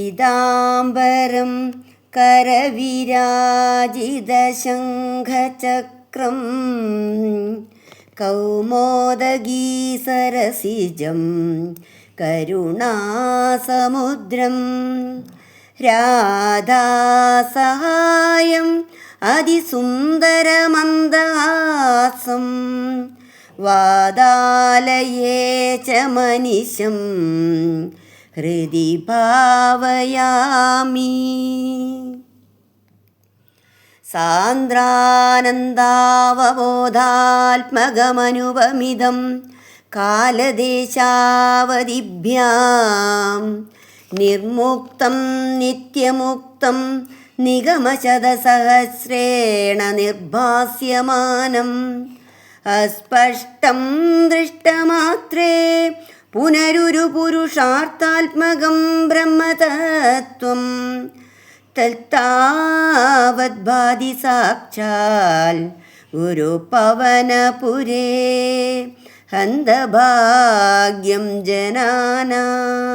പീതാംബരം കരവിരാജിതശംഖചക്രം കൗമോദഗീസരസിജം കരുണാസമുദ്രം രാധാസഹായം അതിസുന്ദരമന്ദഹാസം വാതാലയേ ച മനിശം ഹൃദി ഭാവയാമി സാന്ദ്രാനന്ദാവബോധാത്മകമനുപമിതം കാലദേശാവതിഭ്യാം നിർമുക്തം നിത്യമുക്തം നിഗമശതസഹസ്രേണ നിർഭാസ്യമാനം. അസ്പഷ്ടം ദൃഷ്ടമാത്രേ പുനരുരു പുരുഷാർത്ഥാത്മകം ബ്രഹ്മതത്വം തൽത്താവദ്ഭാതി സാക്ഷാൽ ഗുരു പവനപുരേ ഹന്തഭാഗ്യം ജനാനാം.